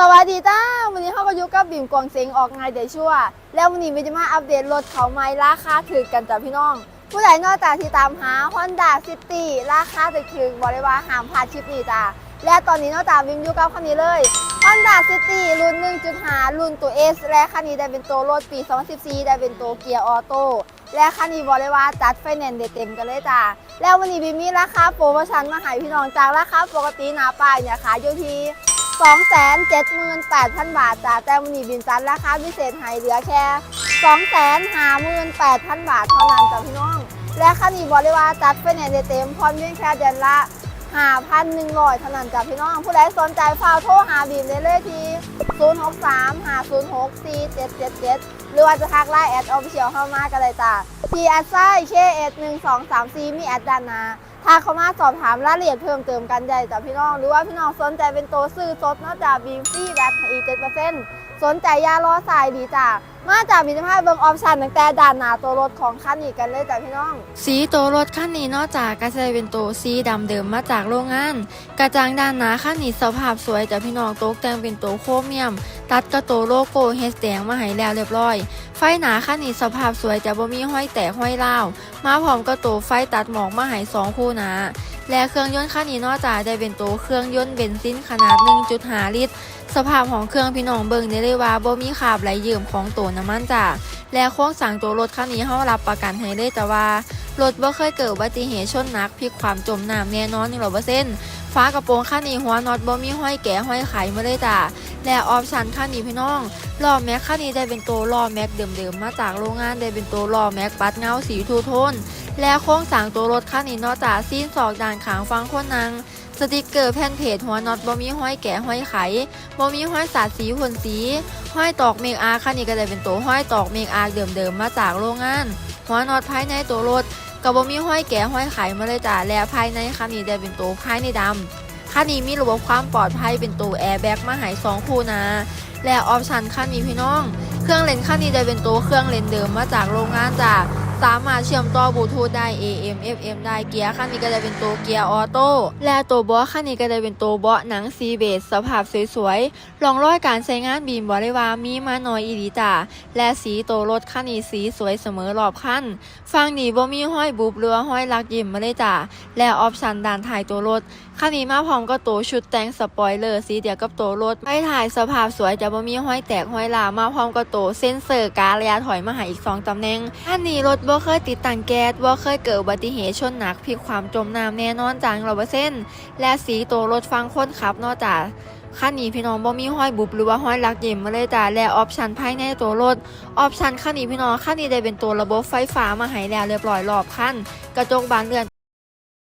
สวัสดีจ้าวันนี้เขาก็อยู่กับบิ่มกวางเซ็งออกไงเดี๋ยวชั่วแล้ววันนี้วิจะมาอัปเดตรถเขาไม้ราคาถือกันจ้ะพี่น้อง ผู้ใดนอกจากที่ตามหา Honda City ราคาถือถือบอกเลยว่าห้ามพลาชิปนี้จ้าและตอนนี้นอกจากวิมอยู่กับคันนี้เลย Honda City รุ่น 1.5 รุ่นตัว S และคันนี้ได้เป็นตัวรถปี 2014 ได้เป็นตัวเกียร์ออโต้และคันนี้บอกเลยว่าจัดไฟแนนซ์เต็มกันเลยจ้าแล้ววันนี้บิมมีราคาโปรโมชั่นมาให้พี่น้องจากราคาปกติหนาป้ายเนี่ยขายอยู่ที่ 278,000 บาทจ้าแต่วันนี้บินจัดราคาพิเศษให้เหลือแค่ 258,000 บาทเท่านั้นจ้าพี่น้อง และคันนี้บอกเลยว่าจัดไฟแนนซ์เต็มพร้อมยื่นแค่เดือนละ 5,100เท่านั้นจ้าพี่น้อง ผู้ใดสนใจฝากโทรหาบีมได้เลยที่063-506-4777 หรือว่าจะทักไลน์แอดออฟฟิเชียลเข้ามากันเลยจ้าที่แอดไซเคเอสหนึ่งสองสามสี่มีแอดด้านน้าถ้าเขามาสอบถามรายละเอียดเพิ่มเติมกันได้จากพี่น้อง หรือว่าพี่น้องสนใจเป็นตัวซื้อสดนอกจากบีมฟรีแบตอีเจ็ดเปอร์เซ็นต์ สนใจยาล้อสายดีจ้ะมาจากมีสภาพเบิงออปชั่นตั้งแต่ด้านหน้าตัวรถของคันนี้กันเลยจ้ะพี่น้อง สีตัวรถคันนี้นอกจากกระจะเป็นตัวสีดำเดิมมาจากโรงงาน กระจังด้านหน้าคันนี้สภาพสวยจากพี่น้องตกแต่งเป็นตัวโครเมียม ตัดกระตัวโลโก้เฮสแดงมาให้แล้วเรียบร้อย ไฟหนาคันนี้สภาพสวยจะบ่มีห้อยแตกห้อยเล่ามาพร้อมกระตัวไฟตัดหมอกมาให้สองคู่หนา และเครื่องยนต์คันนี้นอกจากได้เป็นตัวเครื่องยนต์เบนซินขนาด 1.5 ลิตร สภาพของเครื่องพี่น้องเบิ่งได้เลยว่าบ่มีคราบไหลยิ้มของตัวน้ำมันจ้ะและโครงสร้างตัวรถคันนี้เฮารับประกันให้เลยแต่ว่ารถบ่เคยเกิดอุบัติเหตุชนนักพลิกความจมน้ำแน่นอน100%ฟ้ากระโปรงคันนี้หัวน็อตบ่มีห้อยแก่ห้อยไขมาเลยจ้ะและออปชันคันนี้พี่น้องล้อแม็กคันนี้ได้เป็นตัวล้อแม็กเดิมๆมาจากโรงงานได้เป็นตัวล้อแม็กปัดเงาสีทูโทน และโครงสางตัวรถคันนี้นอกจากซีนศอกด่านขางฟังคนนางสติกเกอร์แผ่นเพจหัวน็อตบ่มีห้อยแก่ห้อยไขบ่มีห้อยสาดสีหุ่นสี ห้อยตอกเมกอาร์คันนี้ก็ได้เป็นตัวห้อยตอกเมกอาร์เดิมๆมาจากโรงงาน หัวน็อตภายในตัวรถก็บ่มีห้อยแก่ห้อยไขมาเลยจ้ะและภายในคันนี้ได้เป็นตัวภายในดำคันนี้มีระบบความปลอดภัยเป็นตัวแอร์แบ็กมาให้สองคู่นะและออปชันคันนี้พี่น้อง เครื่องเลนคันนี้ได้เป็นตัวเครื่องเลนเดิมมาจากโรงงานจ้ะ สามารถเชื่อมต่อบลูทูธได้ AM FM ได้เกียร์คันนี้ก็จะเป็นตัวเกียร์ออโต้และตัวเบาะคันนี้ก็จะเป็นตัวเบาะหนังซีเบสสภาพสวยๆรองร้อยการใช้งานบีมบอกเว่ามีมาหน้อยอีหลีจ้ะและสีตัวรถคันนี้สีสวยเสมอรอบคันฟังนี้บ่มีห้อยบุบเรือห้อยลักยิ้มมาเลยจ้ะและออปชันด้านท้ายตัวรถคันนี้มาพร้อมกับตัวชุดแต่งสปอยเลอร์สีเดียวกับตัวรถไม่ถ่ายสภาพสวยจะบ่มีห้อยแตกห้อยลามาพร้อมกับตัวเซ็นเซอร์การระยะถอยมาหาอีก 2ตำแหน่งคันนี้รถบ่เคยติดตั้งแก๊สบ่เคยเกิดอุบัติเหตุชนหนักพลิกความจมน้ำแน่นอนจังร้อยเปอร์เซ็นต์และสีตัวรถฟังคนขับนอกจากคันนี้พี่น้องบ่มีห้อยบุบหรือว่าห้อยลักเย็มมาเลยจ้าและออปชันภายในตัวรถออปชันคันนี้พี่น้องคันนี้ได้เป็นตัวระบบไฟฟ้ามาให้แล้วเรียบร้อยรอบคันกระจกบานเลือน